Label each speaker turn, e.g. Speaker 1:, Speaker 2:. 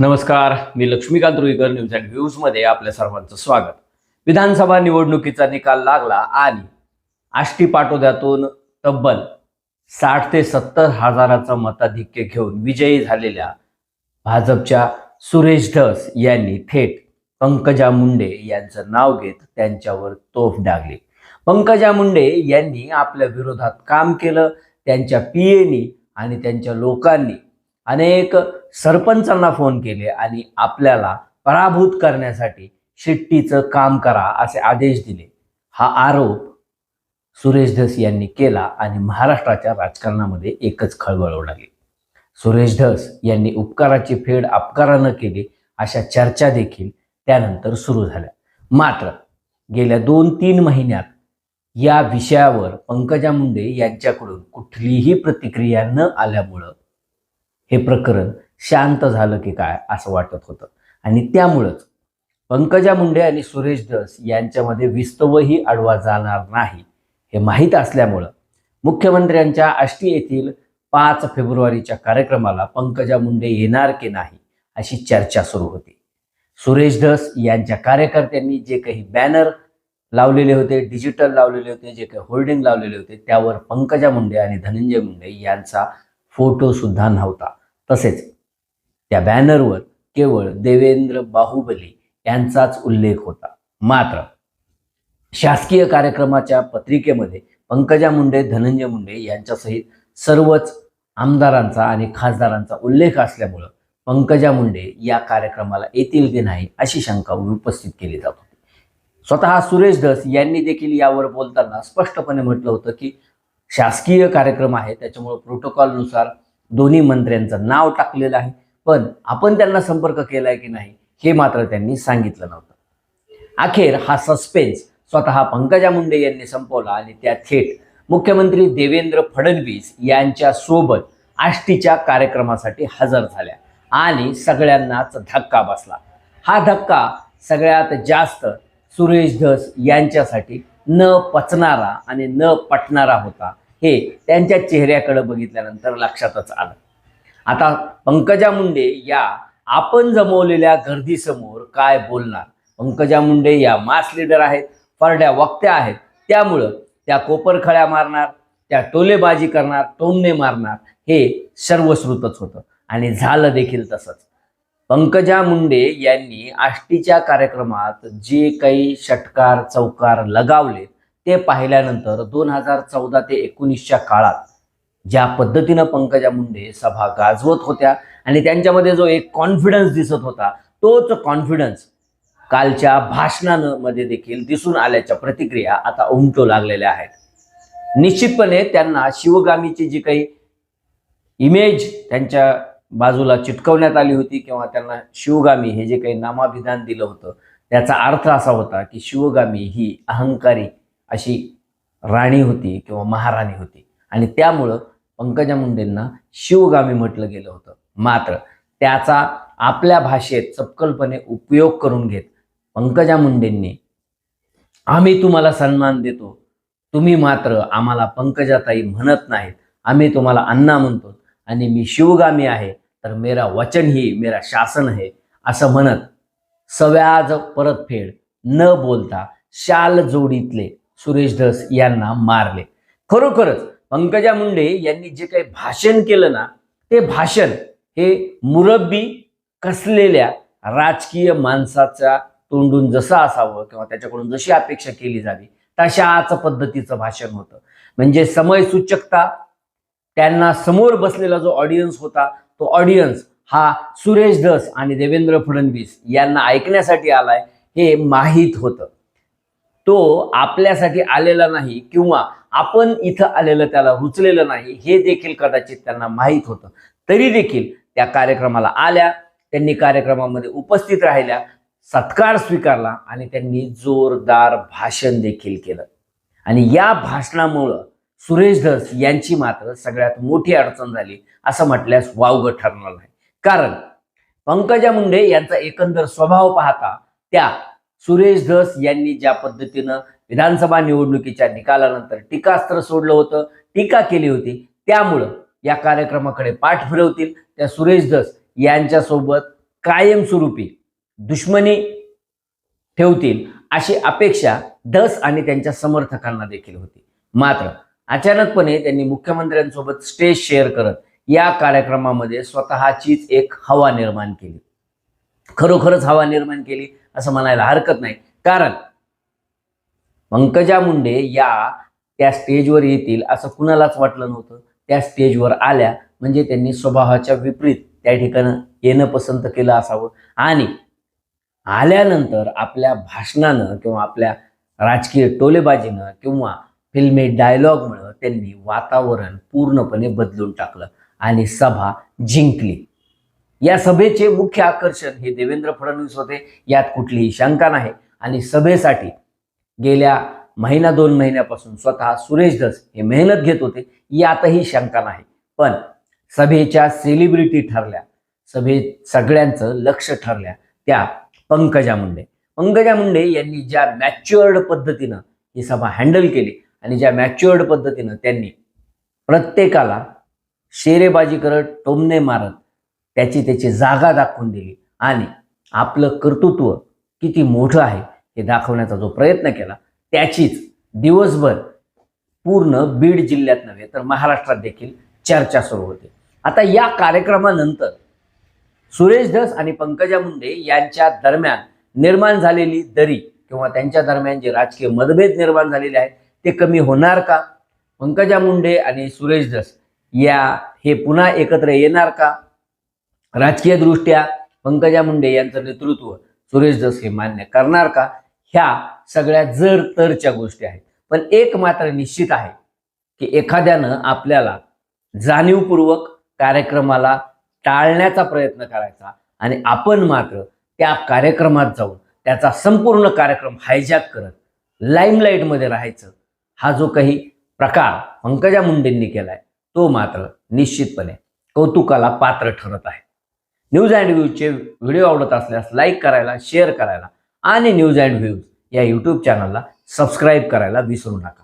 Speaker 1: नमस्कार मी Laxmikant Ruikar news and व्ह्यूजमध्ये आपल्या सर्वांचं स्वागत. विधानसभा निवडणुकीचा निकाल लागला आणि आष्टी पाटोद्यातून तब्बल साठ ते सत्तर हजाराचं मताधिक्य घेऊन विजयी झालेल्या भाजपच्या सुरेश धस यांनी थेट पंकजा मुंडे यांचं नाव घेत त्यांच्यावर तोफ डागली. पंकजा मुंडे यांनी आपल्या विरोधात काम केलं त्यांच्या पीएनी आणि त्यांच्या लोकांनी अनेक सरपंचांना फोन केले आणि आपल्याला पराभूत करण्यासाठी शिट्टीचं काम करा असे आदेश दिले. हा आरोप सुरेश धस यांनी केला आणि महाराष्ट्राच्या राजकारणामध्ये एकच खळबळ उडाली. सुरेश धस यांनी उपकाराची फेड अपकारानं केली अशा चर्चा देखील त्यानंतर सुरू झाल्या. मात्र गेल्या दोन तीन महिन्यात या विषयावर पंकजा मुंडे यांच्याकडून कुठलीही प्रतिक्रिया न आल्यामुळं हे प्रकरण शांत झालं की काय असं वाटत होतं. आणि त्यामुळंच पंकजा मुंडे आणि सुरेश धस यांच्यामध्ये विस्तवही अडवा जाणार नाही हे माहीत असल्यामुळं मुख्यमंत्र्यांच्या आष्टी येथील पाच फेब्रुवारीच्या कार्यक्रमाला पंकजा मुंडे येणार की नाही अशी चर्चा सुरू होती. सुरेश धस यांच्या कार्यकर्त्यांनी जे काही बॅनर लावलेले होते डिजिटल लावलेले होते जे काही होर्डिंग लावलेले होते त्यावर पंकजा मुंडे आणि धनंजय मुंडे यांचा फोटो सुद्धा नव्हता. तसेच त्या बॅनरवर केवळ देवेंद्र बाहुबली यांचाच उल्लेख होता. मात्र शासकीय कार्यक्रमाच्या पत्रिकेमध्ये पंकजा मुंडे धनंजय मुंडे यांच्यासहित सर्वच आमदारांचा आणि खासदारांचा उल्लेख असल्यामुळं पंकजा मुंडे या कार्यक्रमाला येतील की नाही अशी शंका उपस्थित केली जात होती. स्वतः सुरेश धस यांनी देखील यावर बोलताना स्पष्टपणे म्हटलं होतं की शासकीय कार्यक्रम आहे त्याच्यामुळं प्रोटोकॉलनुसार दोन्ही मंत्र्यांचं नाव टाकलेलं आहे. पण आपण त्यांना संपर्क केलाय की नाही हे मात्र त्यांनी सांगितलं नव्हतं. अखेर हा सस्पेन्स स्वतः पंकजा मुंडे यांनी संपवला आणि त्या थेट मुख्यमंत्री देवेंद्र फडणवीस यांच्या सोबत आष्टीच्या कार्यक्रमासाठी हजर झाल्या आणि सगळ्यांनाच धक्का बसला. हा धक्का सगळ्यात जास्त सुरेश धस यांच्यासाठी न पचणारा आणि न पटणारा होता. हे त्यांच्या चेहऱ्याकडे बघितल्यानंतर लक्षातच आलं. आता पंकजा मुंडे या आपण जमवलेल्या गर्दीसमोर काय बोलणार? पंकजा मुंडे या मास लीडर आहेत फरड्या वक्त्या आहेत. त्यामुळं त्या कोपरखळ्या मारणार त्या टोलेबाजी करणार टोमणे मारणार हे सर्वश्रुतच होतं. आणि झालं देखील तसंच. पंकजा मुंडे यांनी आष्टीच्या कार्यक्रमात जे काही षटकार चौकार लगावले ते पाहिल्यानंतर दोन हजार चौदा ते एकोणीसच्या काळात ज्या पद्धतीनं पंकजा मुंडे सभा गाजवत होत्या आणि त्यांच्यामध्ये जो एक कॉन्फिडन्स दिसत होता तोच कॉन्फिडन्स कालच्या भाषणांमध्ये देखील दिसून आल्याच्या प्रतिक्रिया आता उमटू लागलेल्या आहेत. निश्चितपणे त्यांना शिवगामीची जी काही इमेज त्यांच्या बाजूला चिटकवण्यात आली होती किंवा त्यांना शिवगामी हे जे काही नामाभिधान दिलं होतं त्याचा अर्थ असा होता की शिवगामी ही अहंकारी अशी राणी होती किंवा महाराणी होती. आणि त्यामुळं पंकजा मुंडेंना शिवगामी म्हटलं गेलं होतं. मात्र त्याचा आपल्या भाषेत चपकलपणे उपयोग करून घेत पंकजा मुंडेंनी आम्ही तुम्हाला सन्मान देतो. तुम्ही मात्र आम्हाला पंकजाताई म्हणत नाहीत. आम्ही तुम्हाला अण्णा म्हणतो आणि मी शिवगामी आहे तर मेरा वचन ही मेरा शासन आहे असं म्हणत सव्याज परतफेड न बोलता शाल जोडीतले सुरेश धस यांना मारले. खरोखरच पंकजा मुंडे यांनी जे काही भाषण केलं ना ते भाषण हे मुरब्बी कसलेल्या राजकीय माणसाच्या तोंडून जसं असावं किंवा त्याच्याकडून जशी अपेक्षा केली जावी तशाच पद्धतीचं भाषण होतं. म्हणजे समय सूचकता त्यांना समोर बसलेला जो ऑडियन्स होता तो ऑडियन्स हा सुरेश धस आणि देवेंद्र फडणवीस यांना ऐकण्यासाठी आलाय हे माहीत होतं. तो आपल्यासाठी आलेला नाही किंवा आपण इथं आलेलं त्याला रुचलेलं नाही हे देखील कदाचित त्यांना माहीत होतं. तरी देखील त्या कार्यक्रमाला आल्या त्यांनी कार्यक्रमामध्ये उपस्थित राहिल्या सत्कार स्वीकारला आणि त्यांनी जोरदार भाषण देखील केलं. आणि या भाषणामुळं सुरेश धस यांची मात्र सगळ्यात मोठी अडचण झाली असं म्हटल्यास वावगं ठरणार नाही. कारण पंकजा मुंडे यांचा एकंदर स्वभाव पाहता त्या सुरेश धस यांनी ज्या पद्धतीनं विधानसभा निवडणुकीच्या निकालानंतर टीकास्त्र सोडलं होतं टीका केली होती त्यामुळं या कार्यक्रमाकडे पाठ फिरवतील. त्या सुरेश धस यांच्यासोबत कायमस्वरूपी दुश्मनी ठेवतील अशी अपेक्षा धस आणि त्यांच्या समर्थकांना देखील होती. मात्र अचानकपणे त्यांनी मुख्यमंत्र्यांसोबत स्टेज शेअर करत या कार्यक्रमामध्ये स्वतःचीच एक हवा निर्माण केली. खरोखरच हवा निर्माण केली. असं म्हणायला हरकत नाही. कारण पंकजा मुंडे या त्या स्टेजवर येतील असं कुणालाच वाटलं नव्हतं. त्या स्टेजवर आल्या म्हणजे त्यांनी स्वभावाच्या विपरीत त्या ठिकाणं येणं पसंत केलं असावं. आणि आल्यानंतर आपल्या भाषणानं किंवा आपल्या राजकीय टोलेबाजीनं किंवा फिल्मी डायलॉगमुळं त्यांनी वातावरण पूर्णपणे बदलून टाकलं आणि सभा जिंकली. या सभेचे मुख्य आकर्षण हे देवेंद्र फडणवीस होते. यात कुठलीही शंका नाही. आणि सभेसाठी गेल्या महिना दोन महिन्यापासून स्वतः सुरेश धस हे मेहनत घेत होते. यातही शंका नाही. पण सभेच्या सेलिब्रिटी ठरल्या. सभेत सगळ्यांचं लक्ष ठरल्या त्या पंकजा मुंडे. पंकजा मुंडे यांनी ज्या मॅच्युअर्ड पद्धतीनं ही सभा हँडल केली आणि ज्या मॅच्युअर्ड पद्धतीनं त्यांनी प्रत्येकाला शेरेबाजी करत टोमणे मारत त्याची त्याची जागा दाखवून दिली. आणि आपलं कर्तृत्व किती मोठं आहे हे दाखवण्याचा जो प्रयत्न केला त्याचीच दिवसभर पूर्ण बीड जिल्ह्यात नव्हे तर महाराष्ट्रात देखील चर्चा सुरू होते. आता या कार्यक्रमानंतर सुरेश धस आणि पंकजा मुंडे यांच्या दरम्यान निर्माण झालेली दरी किंवा त्यांच्या दरम्यान जे राजकीय मतभेद निर्माण झालेले आहेत ते कमी होणार का? पंकजा मुंडे आणि सुरेश धस या हे पुन्हा एकत्र येणार का? राजकीयदृष्ट्या पंकजा मुंडे यांचं नेतृत्व सुरेश जस हे मान्य करणार का? ह्या सगळ्या जर तरच्या गोष्टी आहेत. पण एक मात्र निश्चित आहे की एखाद्यानं आपल्याला जाणीवपूर्वक कार्यक्रमाला टाळण्याचा प्रयत्न करायचा आणि आपण मात्र त्या कार्यक्रमात जाऊन त्याचा संपूर्ण कार्यक्रम हायजॅक करत लाईमलाईटमध्ये राहायचं हा जो काही प्रकार पंकजा मुंडेंनी केलाय तो मात्र निश्चितपणे कौतुकाला पात्र ठरत आहे. न्यूज अँड व्ह्यूजचे व्हिडिओ आवडत असल्यास लाईक करायला शेअर करायला आणि न्यूज अँड व्ह्यूज या यूट्यूब चॅनलला सबस्क्राईब करायला विसरू नका.